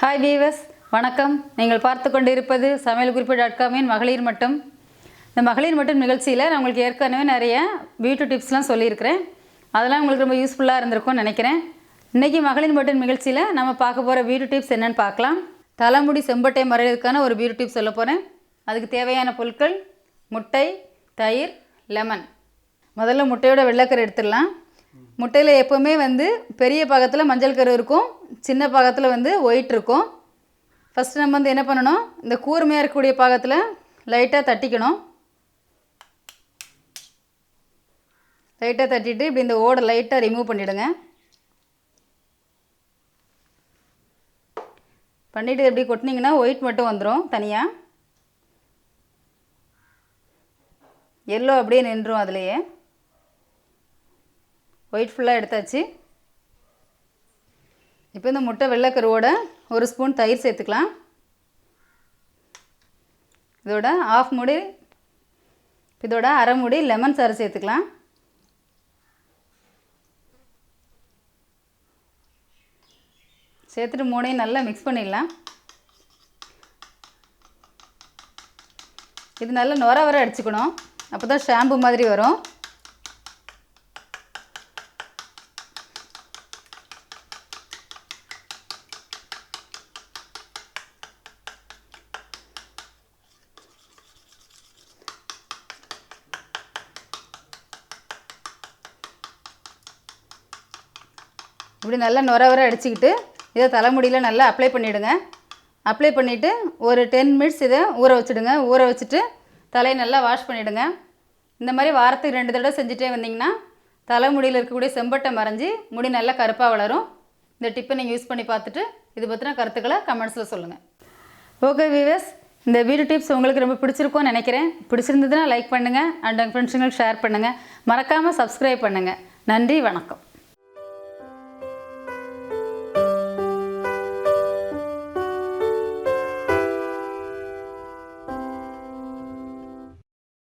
Hi viewers வணக்கம். நீங்கள் பார்த்து கொண்டிருப்பது சமையல் குறிப்பு டாட் காமின் மகளிர் மட்டும். இந்த மகளிர் மட்டும் நிகழ்ச்சியில் நான் உங்களுக்கு ஏற்கனவே நிறைய பியூட்டி டிப்ஸ்லாம் சொல்லியிருக்கிறேன். அதெல்லாம் உங்களுக்கு ரொம்ப யூஸ்ஃபுல்லாக இருந்திருக்கும்னு நினைக்கிறேன். இன்றைக்கி மகளிர் மட்டும் நிகழ்ச்சியில் நம்ம பார்க்க போகிற பியூட்டி டிப்ஸ் என்னென்னு பார்க்கலாம். தலைமுடி செம்பட்டை மறைவதற்கான ஒரு பியூட்டி டிப்ஸ் சொல்ல போகிறேன் அதுக்கு தேவையான பொருட்கள் முட்டை தயிர் லெமன் முதல்ல முட்டையோட வெள்ளைக்கரு எடுத்துடலாம். முட்டையில் எப்போவுமே வந்து பெரிய பாகத்தில் மஞ்சள் கரு இருக்கும். சின்ன பாகத்தில் வந்து ஒயிட் இருக்கும். ஃபஸ்ட்டு நம்ம வந்து என்ன பண்ணணும்? இந்த கூர்மையாக இருக்கக்கூடிய பாகத்தில் லைட்டாக தட்டிக்கணும். லைட்டாக தட்டிட்டு இப்படி இந்த ஓடை லைட்டாக ரிமூவ் பண்ணிவிடுங்க பண்ணிவிட்டு எப்படி கொட்டினீங்கன்னா ஒயிட் மட்டும் வந்துடும் தனியாக எல்லோ அப்படியே நின்றுடும் அதுலேயே. ஒயிட் ஃபுல்லாக எடுத்தாச்சு. இப்போ இந்த முட்டை வெள்ளைக்கருவோட ஒரு ஸ்பூன் தயிர் சேர்த்துக்கலாம். இதோட ஆஃப் முடி இதோட அரை முடி லெமன் சாறு சேர்த்துக்கலாம். சேர்த்துட்டு மூணையும் நல்லா மிக்ஸ் பண்ணிடலாம். இது நல்லா நுர வர அடிச்சுக்கணும். அப்போ தான் ஷாம்பு மாதிரி வரும். இப்படி நல்லா நுர வர அடிச்சுக்கிட்டு இதை தலைமுடியில் நல்லா அப்ளை பண்ணிவிடுங்க அப்ளை பண்ணிவிட்டு ஒரு டென் மினிட்ஸ் இதை ஊற வச்சுடுங்க. ஊற வச்சுட்டு தலையை நல்லா வாஷ் பண்ணிவிடுங்க இந்த மாதிரி வாரத்துக்கு ரெண்டு தடவை செஞ்சுட்டே வந்தீங்கன்னா தலைமுடியில் இருக்கக்கூடிய செம்பட்டை மறைஞ்சி முடி நல்லா கருப்பாக வளரும். இந்த டிப்பை நீங்கள் யூஸ் பண்ணி பார்த்துட்டு இது பற்றின கருத்துக்களை கமெண்ட்ஸில் சொல்லுங்கள் ஓகே வீவர்ஸ் இந்த வீடியோ டிப்ஸ் உங்களுக்கு ரொம்ப பிடிச்சிருக்கும்னு நினைக்கிறேன். பிடிச்சிருந்ததுன்னா லைக் பண்ணுங்கள் அண்ட் உங்கள் ஃப்ரெண்ட்ஸுங்களுக்கு ஷேர் பண்ணுங்கள் மறக்காமல் சப்ஸ்கிரைப் பண்ணுங்கள் நன்றி வணக்கம்.